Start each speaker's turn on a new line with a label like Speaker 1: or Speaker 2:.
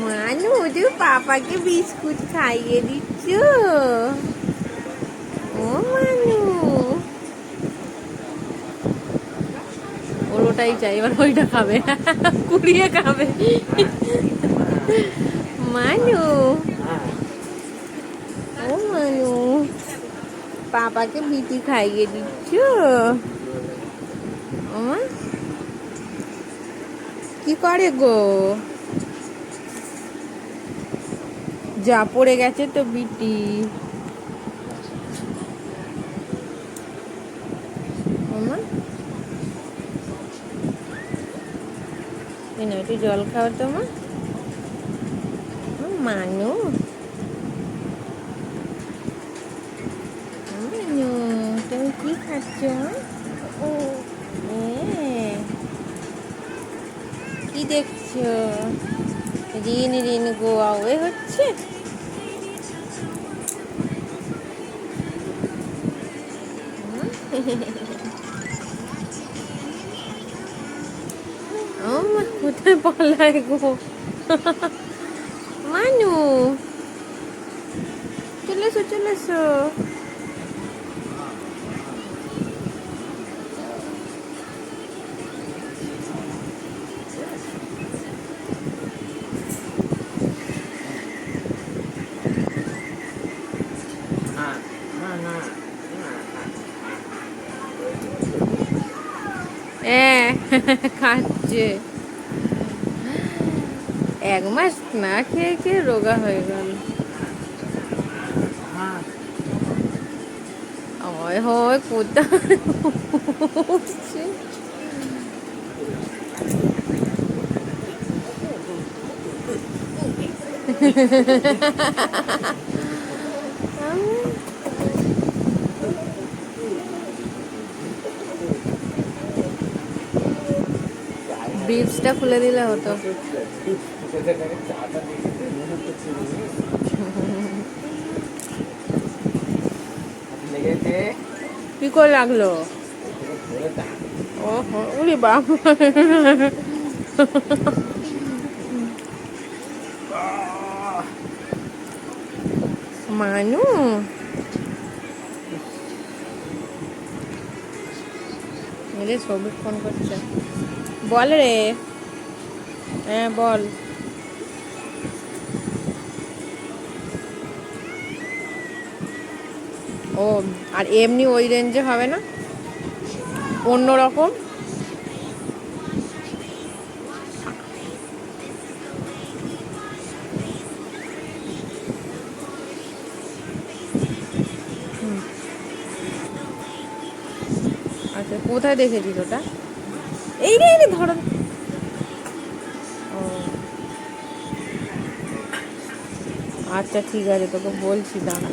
Speaker 1: মানু তুই পাপাকে বিস্কুট খাইয়ে দিচ্ছ ও মানু ওর ওটাই চাই এবার ওইটা খাবে কুড়িয়ে খাবে মানু ও মানু পাপাকে বিটি খাইয়ে দিচ্ছ ওমা কি করে গো যা পড়ে গেছে তো বিটি। একটু জল খাও তো মানু। মানু তুমি কি খাচ্ছ? ও এ, কি দেখছ? রিন রিন গোয়া ওয়ে হচ্ছে ও মা, কোথায় পালায় গো? মানু চলে এসো চলে এসো হ্যাঁ খাচ্ছে এক মাস না খেয়ে খেয়ে রোগা হয়ে গেল হয় হয় কোথায় উঠছে? ব্রিফসটা খুলে দিলে হতো। কি করে লাগল? ও উরি বাপ। মানু। রে সবুজ ফোন করছে। বল রে। হ্যাঁ বল। ও, আর এমনি ওই রেঞ্জে হবে না? অন্য রকম? আচ্ছা কোথায় দেখেছিস ওটা? এই রে এই ধরো। ও। আচ্ছা ঠিক আছে তোকে বলছি দাঁড়া।